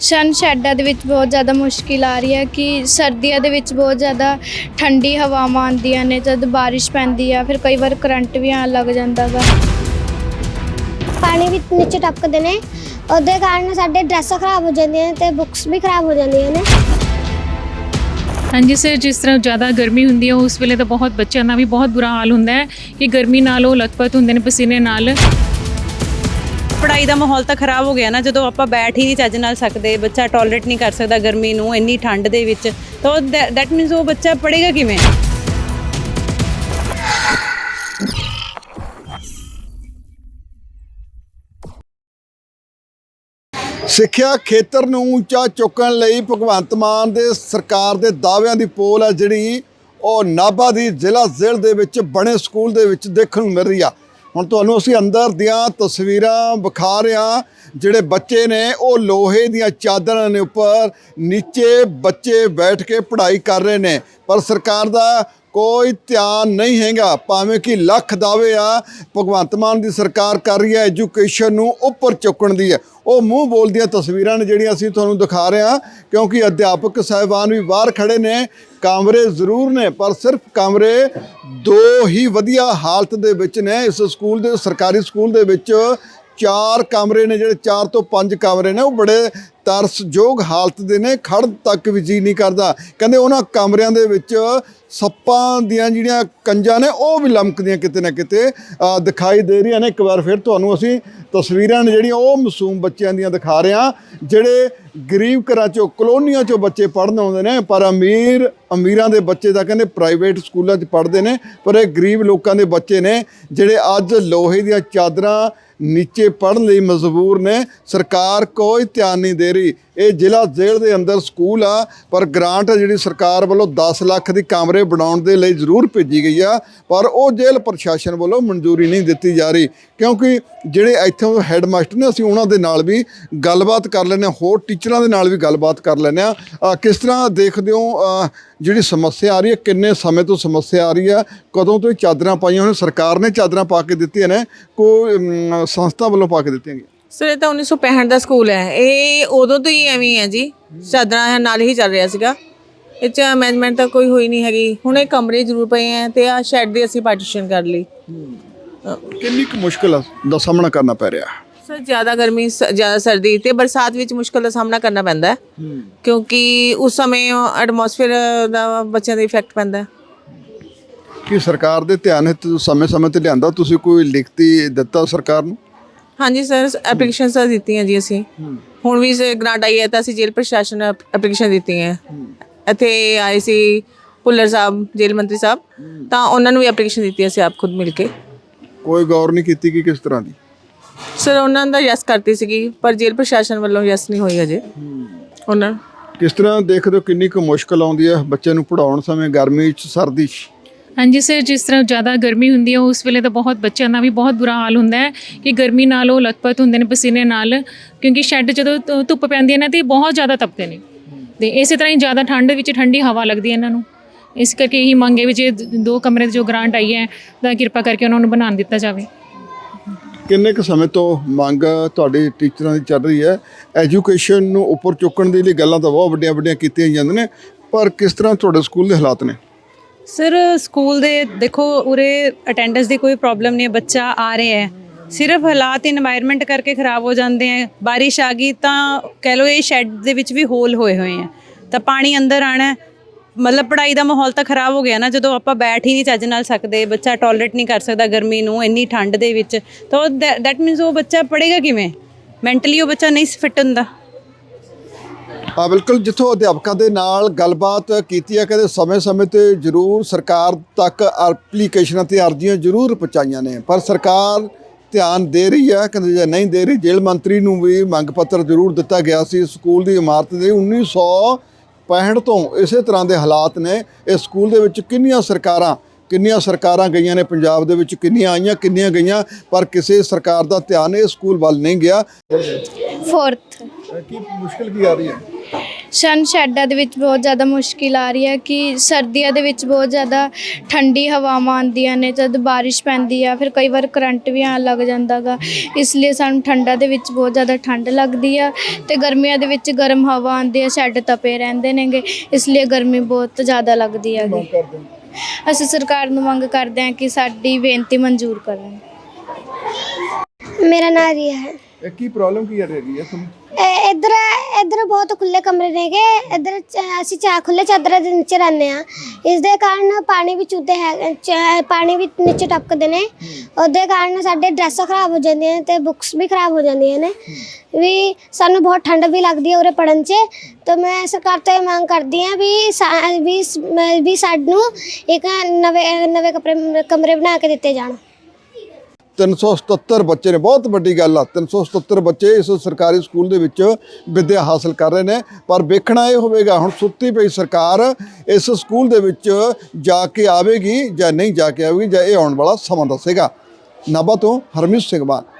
ਸ਼ਨ ਸ਼ੈਡਾਂ ਦੇ ਵਿੱਚ ਬਹੁਤ ਜ਼ਿਆਦਾ ਮੁਸ਼ਕਿਲ ਆ ਰਹੀ ਹੈ ਕਿ ਸਰਦੀਆਂ ਦੇ ਵਿੱਚ ਬਹੁਤ ਜ਼ਿਆਦਾ ਠੰਡੀ ਹਵਾਵਾਂ ਆਉਂਦੀਆਂ ਨੇ ਜਦ ਬਾਰਿਸ਼ ਪੈਂਦੀ ਆ ਫਿਰ ਕਈ ਵਾਰ ਕਰੰਟ ਵੀ ਆਉਣ ਲੱਗ ਜਾਂਦਾ ਗਾ। ਪਾਣੀ ਵੀ ਨੀਚੇ ਟਪਕਦੇ ਨੇ ਉਹਦੇ ਕਾਰਨ ਸਾਡੇ ਡਰੈਸਾਂ ਖਰਾਬ ਹੋ ਜਾਂਦੀਆਂ ਨੇ ਤੇ ਬੁੱਕਸ ਵੀ ਖਰਾਬ ਹੋ ਜਾਂਦੀਆਂ ਨੇ। ਹਾਂਜੀ ਸਰ ਜਿਸ ਤਰ੍ਹਾਂ ਜ਼ਿਆਦਾ ਗਰਮੀ ਹੁੰਦੀ ਹੈ ਉਸ ਵੇਲੇ ਤਾਂ ਬਹੁਤ ਬੱਚਿਆਂ ਦਾ ਵੀ ਬਹੁਤ ਬੁਰਾ ਹਾਲ ਹੁੰਦਾ ਹੈ ਕਿ ਗਰਮੀ ਨਾਲ ਉਹ ਲਤਪਤ ਹੁੰਦੇ ਨੇ ਪਸੀਨੇ ਨਾਲ। ਪੜਾਈ ਦਾ ਮਾਹੌਲ ਤਾਂ ਖਰਾਬ ਹੋ ਗਿਆ ਨਾ, ਜਦੋਂ ਆਪਾਂ ਬੈਠ ਹੀ ਨਹੀਂ ਚੱਜ ਨਾਲ ਸਕਦੇ, ਬੱਚਾ ਟੋਲਰੇਟ ਨਹੀਂ ਕਰ ਸਕਦਾ ਗਰਮੀ ਨੂੰ, ਇੰਨੀ ਠੰਡ ਦੇ ਵਿੱਚ। ਤਾਂ ਦੈਟ ਮੀਨਸ ਉਹ ਬੱਚਾ ਪੜੇਗਾ ਕਿਵੇਂ? ਸਿੱਖਿਆ ਖੇਤਰ ਨੂੰ ਉੱਚਾ ਚੁੱਕਣ ਲਈ ਭਗਵੰਤ ਮਾਨ ਦੇ ਸਰਕਾਰ ਦੇ ਦਾਅਵਿਆਂ ਦੀ ਪੋਲ ਹੈ ਜਿਹੜੀ ਉਹ ਨਾਭਾ ਦੀ ਜ਼ਿਲ੍ਹਾ ਜ਼ਿਲ੍ਹ ਦੇ ਵਿੱਚ ਬਣੇ ਸਕੂਲ ਦੇ ਵਿੱਚ ਦੇਖਣ ਨੂੰ ਮਿਲ ਰਹੀ ਆ। ਹੁਣ ਤੁਹਾਨੂੰ ਅਸੀਂ ਅੰਦਰ ਦੀਆਂ ਤਸਵੀਰਾਂ ਵਿਖਾ ਰਹੇ ਹਾਂ। ਜਿਹੜੇ ਬੱਚੇ ਨੇ, ਉਹ ਲੋਹੇ ਦੀਆਂ ਚਾਦਰਾਂ ਦੇ ਉੱਪਰ ਨੀਚੇ ਬੱਚੇ ਬੈਠ ਕੇ ਪੜ੍ਹਾਈ ਕਰ ਰਹੇ ਨੇ। ਪਰ ਸਰਕਾਰ ਦਾ ਕੋਈ ਧਿਆਨ ਨਹੀਂ ਹੈਗਾ। ਭਾਵੇਂ ਕਿ ਲੱਖ ਦਾਅਵੇ ਆ, ਭਗਵੰਤ ਮਾਨ ਦੀ ਸਰਕਾਰ ਕਰ ਰਹੀ ਹੈ, ਐਜੂਕੇਸ਼ਨ ਨੂੰ ਉੱਪਰ ਚੁੱਕਣ ਦੀ ਹੈ। ਉਹ ਮੂੰਹ ਬੋਲਦੀਆਂ ਤਸਵੀਰਾਂ ਨੇ ਜਿਹੜੀਆਂ ਅਸੀਂ ਤੁਹਾਨੂੰ ਦਿਖਾ ਰਹੇ ਹਾਂ, ਕਿਉਂਕਿ ਅਧਿਆਪਕ ਸਾਹਿਬਾਨ ਵੀ ਬਾਹਰ ਖੜੇ ਨੇ, ਕਮਰੇ ਜ਼ਰੂਰ ਨੇ, ਪਰ ਸਿਰਫ ਕਮਰੇ ਦੋ ਹੀ ਵਧੀਆ ਹਾਲਤ ਦੇ ਵਿੱਚ ਨੇ। ਇਸ ਸਕੂਲ ਦੇ, ਸਰਕਾਰੀ ਸਕੂਲ ਦੇ ਵਿੱਚ ਚਾਰ ਕਮਰੇ ਨੇ ਜਿਹੜੇ ਚਾਰ ਤੋਂ ਪੰਜ ਕਮਰੇ ਨੇ, ਉਹ ਬੜੇ ਤਰਸਯੋਗ ਹਾਲਤ ਦੇ ਨੇ ਖੜ ਤੱਕ ਵੀ ਜੀ ਨਹੀਂ ਕਰਦਾ। ਕਹਿੰਦੇ ਉਹਨਾਂ ਕਮਰਿਆਂ ਦੇ ਵਿੱਚ ਸੱਪਾਂ ਦੀਆਂ ਜਿਹੜੀਆਂ ਕੰਜਾਂ ਨੇ, ਉਹ ਵੀ ਲਮਕਦੀਆਂ ਕਿਤੇ ਨਾ ਕਿਤੇ ਦਿਖਾਈ ਦੇ ਰਹੀਆਂ ਨੇ। ਇੱਕ ਵਾਰ ਫਿਰ ਤੁਹਾਨੂੰ ਅਸੀਂ ਤਸਵੀਰਾਂ ਨੇ ਜਿਹੜੀਆਂ, ਉਹ ਮਾਸੂਮ ਬੱਚਿਆਂ ਦੀਆਂ ਦਿਖਾ ਰਹੇ ਹਾਂ, ਜਿਹੜੇ ਗਰੀਬ ਘਰਾਂ ਚੋਂ, ਕਲੋਨੀਆਂ ਚੋਂ ਬੱਚੇ ਪੜ੍ਹਨ ਆਉਂਦੇ ਨੇ, ਪਰ ਅਮੀਰ, ਅਮੀਰਾਂ ਦੇ ਬੱਚੇ ਤਾਂ ਕਹਿੰਦੇ ਪ੍ਰਾਈਵੇਟ ਸਕੂਲਾਂ 'ਚ ਪੜ੍ਹਦੇ ਨੇ, ਪਰ ਇਹ ਗਰੀਬ ਲੋਕਾਂ ਦੇ ਬੱਚੇ ਨੇ, ਜਿਹੜੇ ਅੱਜ ਲੋਹੇ ਦੀਆਂ ਚਾਦਰਾਂ ਨੀਚੇ ਪੜਨ ਲਈ ਮਜਬੂਰ ਨੇ। ਸਰਕਾਰ ਕੋਈ ਧਿਆਨ ਨਹੀਂ ਦੇ ਰਹੀ। ਇਹ ਜ਼ਿਲ੍ਹਾ ਜੇਲ੍ਹ ਦੇ ਅੰਦਰ ਸਕੂਲ ਆ, ਪਰ ਗ੍ਰਾਂਟ ਜਿਹੜੀ ਸਰਕਾਰ ਵੱਲੋਂ 10 ਲੱਖ ਦੀ ਕਮਰੇ ਬਣਾਉਣ ਦੇ ਲਈ ਜ਼ਰੂਰ ਭੇਜੀ ਗਈ ਆ, ਪਰ ਉਹ ਜੇਲ੍ਹ ਪ੍ਰਸ਼ਾਸਨ ਵੱਲੋਂ ਮਨਜ਼ੂਰੀ ਨਹੀਂ ਦਿੱਤੀ ਜਾ ਰਹੀ। ਕਿਉਂਕਿ ਜਿਹੜੇ ਇੱਥੋਂ ਦੇ ਹੈੱਡਮਾਸਟਰ ਨੇ, ਅਸੀਂ ਉਹਨਾਂ ਦੇ ਨਾਲ ਵੀ ਗੱਲਬਾਤ ਕਰ ਲੈਂਦੇ ਹਾਂ, ਹੋਰ ਟੀਚਰਾਂ ਦੇ ਨਾਲ ਵੀ ਗੱਲਬਾਤ ਕਰ ਲੈਂਦੇ ਹਾਂ। ਕਿਸ ਤਰ੍ਹਾਂ ਦੇਖਦੇ ਹੋ ਜਿਹੜੀ ਸਮੱਸਿਆ ਆ ਰਹੀ ਹੈ, ਕਿੰਨੇ ਸਮੇਂ ਤੋਂ ਸਮੱਸਿਆ ਆ ਰਹੀ ਹੈ, ਕਦੋਂ ਤੋਂ ਇਹ ਚਾਦਰਾਂ ਪਾਈਆਂ ਹੋਈਆਂ ਸਰਕਾਰ ਨੇ ਚਾਦਰਾਂ ਪਾ ਕੇ ਦਿੱਤੀਆਂ ਨੇ। ਕੋਈ ਸੰਸਥਾ ਵੱਲੋਂ ਪਾ ਕੇ ਦਿੱਤੀਆਂ ਗਈਆਂ। ਸਰ ਇਹ ਤਾਂ 1965 ਦਾ ਸਕੂਲ ਹੈ। ਇਹ ਉਦੋਂ ਤੋਂ ਹੀ ਐਵੇਂ ਹੀ ਜੀ। ਚਾਦਰਾਂ ਨਾਲ ਹੀ ਚੱਲ ਰਿਹਾ ਸੀਗਾ। ਇਹ ਚ ਮੈਨੇਜਮੈਂਟ ਤਾਂ ਕੋਈ ਹੋਈ ਨਹੀਂ ਹੈਗੀ। ਹੁਣ ਇਹ ਕਮਰੇ ਜ਼ਰੂਰ ਪਏ ਹੈ ਤੇ ਆ ਸ਼ੈੱਡ ਦੀ ਅਸੀਂ ਪਾਰਟੀਸ਼ਨ ਕਰ ਲਈ। ਕਿੰਨੀ ਕੁ ਮੁਸ਼ਕਲ ਦਾ ਸਾਹਮਣਾ ਕਰਨਾ ਪੈ ਰਿਹਾ? ਸਰ ਜ਼ਿਆਦਾ ਗਰਮੀ ਜ਼ਿਆਦਾ ਸਰਦੀ ਤੇ ਬਰਸਾਤ ਵਿੱਚ ਮੁਸ਼ਕਲ ਦਾ ਸਾਹਮਣਾ ਕਰਨਾ ਪੈਂਦਾ ਹੈ। ਕਿਉਂਕਿ ਉਸ ਸਮੇਂ ਐਟਮੋਸਫੇਅਰ ਦਾ ਬੱਚਿਆਂ ਦੇ ਇਫੈਕਟ ਪੈਂਦਾ ਹੈ। ਕਿ ਸਰਕਾਰ ਦੇ ਧਿਆਨ ਹਿੱਤ ਸਮੇਂ-ਸਮੇਂ ਤੇ ਲਿਆਂਦਾ? ਤੁਸੀਂ ਕੋਈ ਲਿਖਤੀ ਦਿੱਤਾ ਸਰਕਾਰ ਨੂੰ? ਹਾਂਜੀ ਸਰ ਐਪਲੀਕੇਸ਼ਨਸ ਤਾਂ ਦਿੱਤੀਆਂ ਜੀ ਅਸੀਂ। ਹੁਣ ਵੀ ਗ੍ਰਾਂਟ ਆਈ ਹੈ ਤਾਂ ਅਸੀਂ ਜੇਲ੍ਹ ਪ੍ਰਸ਼ਾਸਨ ਐਪਲੀਕੇਸ਼ਨ ਦਿੱਤੀ ਹੈ। ਇੱਥੇ ਆਏ ਸੀ ਭੁੱਲਰ ਸਾਹਿਬ ਜੇਲ੍ਹ ਮੰਤਰੀ ਸਾਹਿਬ। ਤਾਂ ਉਹਨਾਂ ਨੂੰ ਵੀ ਐਪਲੀਕੇਸ਼ਨ ਦਿੱਤੀ ਅਸੀਂ ਆਪ ਖੁਦ ਮਿਲ ਕੇ। ਕੋਈ ਗੌਰ ਨਹੀਂ ਕੀਤੀ ਕਿ ਕਿਸ ਤਰ੍ਹਾਂ ਦੀ? ਸਰ ਉਹਨਾਂ ਦਾ ਯੈਸ ਕਰਤੀ ਸੀਗੀ ਪਰ ਜੇਲ੍ਹ ਪ੍ਰਸ਼ਾਸਨ ਵੱਲੋਂ ਯੈਸ ਨਹੀਂ ਹੋਈ ਅਜੇ ਉਹਨਾਂ ਕਿਸ ਤਰ੍ਹਾਂ ਦੇਖਦੇ ਹੋ ਕਿੰਨੀ ਕੁ ਮੁਸ਼ਕਲ ਆਉਂਦੀ ਹੈ ਬੱਚੇ ਨੂੰ ਪੜਾਉਣ ਸਮੇਂ? ਗਰਮੀ 'ਚ ਸਰਦੀ 'ਚ। ਹਾਂਜੀ ਸਰ ਜਿਸ ਤਰ੍ਹਾਂ ਜ਼ਿਆਦਾ ਗਰਮੀ ਹੁੰਦੀ ਹੈ, ਉਸ ਵੇਲੇ ਤਾਂ ਬਹੁਤ ਬੱਚਿਆਂ ਦਾ ਵੀ ਬਹੁਤ ਬੁਰਾ ਹਾਲ ਹੁੰਦਾ ਹੈ ਕਿ ਗਰਮੀ ਨਾਲ ਉਹ ਲਤਪਤ ਹੁੰਦੇ ਨੇ ਪਸੀਨੇ ਨਾਲ, ਕਿਉਂਕਿ ਸ਼ੈੱਡ ਜਦੋਂ ਧੁ- ਧੁੱਪ ਪੈਂਦੀ ਹੈ ਨਾ ਤੇ ਬਹੁਤ ਜ਼ਿਆਦਾ ਤਪਦੇ ਨੇ। ਤੇ ਇਸੇ ਤਰ੍ਹਾਂ ਹੀ ਜ਼ਿਆਦਾ ਠੰਡ ਵਿੱਚ ਠੰਡੀ ਹਵਾ ਲੱਗਦੀ ਹੈ ਇਹਨਾਂ ਨੂੰ। ਇਸ ਕਰਕੇ ਇਹੀ ਮੰਗ ਹੈ ਵੀ ਜੇ ਦ- ਦੋ ਕਮਰੇ ਦੀ ਜੋ ਗ੍ਰਾਂਟ ਆਈ ਹੈ, ਤਾਂ ਕਿਰਪਾ ਕਰਕੇ ਉਹਨਾਂ ਨੂੰ ਬਣਾਉਣ ਦਿੱਤਾ ਜਾਵੇ। ਕਿੰਨੇ ਕੁ ਸਮੇਂ ਤੋਂ ਮੰਗ ਤੁਹਾਡੇ ਟੀਚਰਾਂ ਦੀ ਚੱਲ ਰਹੀ ਹੈ? ਐਜੂਕੇਸ਼ਨ ਨੂੰ ਉੱਪਰ ਚੁੱਕਣ ਦੇ ਲਈ ਗੱਲਾਂ ਤਾਂ ਬਹੁਤ ਵੱਡੀਆਂ ਵੱਡੀਆਂ ਕੀਤੀਆਂ ਜਾਂਦੀਆਂ ਨੇ, ਪਰ ਕਿਸ ਤਰ੍ਹਾਂ ਤੁਹਾਡੇ ਸਕੂਲ ਦੇ ਹਾਲਾਤ ਨੇ? ਸਰ, ਸਕੂਲ ਦੇ ਦੇਖੋ, ਉਰੇ ਅਟੈਂਡੈਂਸ ਦੀ ਕੋਈ ਪ੍ਰੋਬਲਮ ਨਹੀਂ ਹੈ, ਬੱਚਾ ਆ ਰਿਹਾ ਹੈ। ਸਿਰਫ ਹਾਲਾਤ এনवायरमेंट ਕਰਕੇ ਖਰਾਬ ਹੋ ਜਾਂਦੇ ਆ ਬਾਰਿਸ਼ ਆ ਗਈ ਤਾਂ ਕਹਿ ਲੋ ਇਹ ਸ਼ੈੱਡ ਦੇ ਵਿੱਚ ਵੀ ਹੋਲ ਹੋਏ ਹੋਏ ਆ ਤਾਂ ਪਾਣੀ ਅੰਦਰ ਆਣਾ ਮਤਲਬ ਪੜਾਈ ਦਾ ਮਾਹੌਲ ਤਾਂ ਖਰਾਬ ਹੋ ਗਿਆ ਨਾ, ਜਦੋਂ ਆਪਾਂ ਬੈਠ ਹੀ ਨਹੀਂ ਚੱਜ ਨਾਲ ਸਕਦੇ, ਬੱਚਾ ਟਾਇਲਟ ਨਹੀਂ ਕਰ ਸਕਦਾ ਗਰਮੀ ਨੂੰ ਇੰਨੀ ਠੰਡ ਦੇ ਵਿੱਚ। ਤਾਂ ਦੈਟ ਮੀਨਸ ਉਹ ਬੱਚਾ ਪੜੇਗਾ ਕਿਵੇਂ? ਮੈਂਟਲੀ ਉਹ ਬੱਚਾ ਨਹੀਂ ਫਿੱਟ ਹੁੰਦਾ। ਆ ਬਿਲਕੁਲ। ਜਿੱਥੋਂ ਅਧਿਆਪਕਾਂ ਦੇ ਨਾਲ ਗੱਲਬਾਤ ਕੀਤੀ ਹੈ, ਕਹਿੰਦੇ ਸਮੇਂ-ਸਮੇਂ ਤੇ ਜ਼ਰੂਰ ਸਰਕਾਰ ਤੱਕ ਐਪਲੀਕੇਸ਼ਨਾਂ ਤੇ ਅਰਜ਼ੀਆਂ ਜ਼ਰੂਰ ਪਹੁੰਚਾਈਆਂ ਨੇ। ਪਰ ਸਰਕਾਰ ਧਿਆਨ ਦੇ ਰਹੀ ਹੈ, ਕਹਿੰਦੇ ਜੇ ਨਹੀਂ ਦੇ ਰਹੀ, ਜੇਲ੍ਹ ਮੰਤਰੀ ਨੂੰ ਵੀ ਮੰਗ ਪੱਤਰ ਜ਼ਰੂਰ ਦਿੱਤਾ ਗਿਆ ਸੀ। ਸਕੂਲ ਦੀ ਇਮਾਰਤ ਦੇ 1965 ਤੋਂ ਇਸੇ ਤਰ੍ਹਾਂ ਦੇ ਹਾਲਾਤ ਨੇ। ਇਸ ਸਕੂਲ ਦੇ ਵਿੱਚ ਕਿੰਨੀਆਂ ਸਰਕਾਰਾਂ ਕਿੰਨੀਆਂ ਸਰਕਾਰਾਂ ਗਈਆਂ ਨੇ? ਪੰਜਾਬ ਦੇ ਵਿੱਚ ਕਿੰਨੀਆਂ ਆਈਆਂ, ਕਿੰਨੀਆਂ ਗਈਆਂ? ਪਰ ਕਿਸੇ ਸਰਕਾਰ ਦਾ ਧਿਆਨ ਇਹ ਸਕੂਲ ਵੱਲ ਨਹੀਂ ਗਿਆ। ਫੋਰਥ ਕੀ ਮੁਸ਼ਕਲ ਕੀ ਆ ਰਹੀ ਹੈ? ਸ਼ਨ ਸ਼ੈਡਾਂ ਦੇ ਵਿੱਚ ਬਹੁਤ ਜ਼ਿਆਦਾ ਮੁਸ਼ਕਿਲ ਆ ਰਹੀ ਹੈ ਕਿ ਸਰਦੀਆਂ ਦੇ ਵਿੱਚ ਬਹੁਤ ਜ਼ਿਆਦਾ ਠੰਡੀ ਹਵਾਵਾਂ ਆਉਂਦੀਆਂ ਨੇ ਜਦ ਬਾਰਿਸ਼ ਪੈਂਦੀ ਆ ਫਿਰ ਕਈ ਵਾਰ ਕਰੰਟ ਵੀ ਆਉਣ ਲੱਗ ਜਾਂਦਾ ਗਾ। ਇਸ ਲਈ ਸਾਨੂੰ ਠੰਡਾਂ ਦੇ ਵਿੱਚ ਬਹੁਤ ਜ਼ਿਆਦਾ ਠੰਡ ਲੱਗਦੀ ਆ ਤੇ ਗਰਮੀਆਂ ਦੇ ਵਿੱਚ ਗਰਮ ਹਵਾ ਆਉਂਦੀ ਆ ਸ਼ੈੱਡ ਤਪੇ ਰਹਿੰਦੇ ਨੇਗੇ ਇਸ ਲਈ ਗਰਮੀ ਬਹੁਤ ਜ਼ਿਆਦਾ ਲੱਗਦੀ ਹੈਗੀ ਅਸੀਂ ਸਰਕਾਰ ਨੂੰ ਮੰਗ ਕਰਦੇ ਹਾਂ ਕਿ ਸਾਡੀ ਬੇਨਤੀ ਮਨਜ਼ੂਰ ਕਰਨ। ਮੇਰਾ ਨਾਂ ਰੀਆ ਹੈ। ਇਹ ਕੀ ਪ੍ਰੋਬਲਮ ਕੀ ਆ ਰਹੀ ਹੈ ਤੁਹਾਨੂੰ ਇਹ ਇੱਧਰ ਇੱਧਰ ਬਹੁਤ ਖੁੱਲੇ ਕਮਰੇ ਨੇਗੇ ਇੱਧਰ ਚ- ਅਸੀਂ ਚਾ ਖੁੱਲੇ ਚਾਦਰਾਂ ਦੇ ਨੀਚੇ ਰਹਿੰਦੇ ਆ ਇਸ ਦੇ ਕਾਰਨ ਪਾਣੀ ਵੀ ਚੁੱਦੇ ਹੈ ਚ- ਪਾਣੀ ਵੀ ਨੀਚੇ ਟਪਕਦੇ ਨੇ। ਉਹਦੇ ਕਾਰਨ ਸਾਡੇ ਡਰੈਸਾਂ ਖਰਾਬ ਹੋ ਜਾਂਦੀਆਂ ਨੇ ਤੇ ਬੁੱਕਸ ਵੀ ਖਰਾਬ ਹੋ ਜਾਂਦੀਆਂ ਨੇ। ਵੀ ਸਾਨੂੰ ਬਹੁਤ ਠੰਡ ਵੀ ਲੱਗਦੀ ਹੈ ਉਰੇ ਪੜਨ 'ਚ। ਤਾਂ ਮੈਂ ਸਰਕਾਰ ਤੋਂ ਇਹ ਮੰਗ ਕਰਦੀ ਹਾਂ ਵੀ ਸਾ- ਵੀ ਸ- ਵੀ ਸਾਨੂੰ ਇੱਕ ਨਵੇਂ ਨਵੇਂ ਕਮਰੇ ਕਮਰੇ ਬਣਾ ਕੇ ਦਿੱਤੇ ਜਾਣ। 377 ਬੱਚੇ ਨੇ, ਬਹੁਤ ਵੱਡੀ ਗੱਲ ਆ। 377 ਬੱਚੇ ਇਸ ਸਰਕਾਰੀ ਸਕੂਲ ਦੇ ਵਿੱਚ ਵਿੱਦਿਆ ਹਾਸਲ ਕਰ ਰਹੇ ਨੇ, ਪਰ ਵੇਖਣਾ ਇਹ ਹੋਵੇਗਾ, ਹੁਣ ਸੁੱਤੀ ਪਈ ਸਰਕਾਰ ਇਸ ਸਕੂਲ ਦੇ ਵਿੱਚ ਜਾ ਕੇ ਆਵੇਗੀ ਜਾਂ ਨਹੀਂ ਜਾ ਕੇ ਆਵੇਗੀ ਜਾਂ ਇਹ ਆਉਣ ਵਾਲਾ ਸਮਾਂ ਦੱਸੇਗਾ। ਨਾਭਾ ਤੋਂ ਹਰਮੀਤ ਸਿੰਘ ਮਾਨ।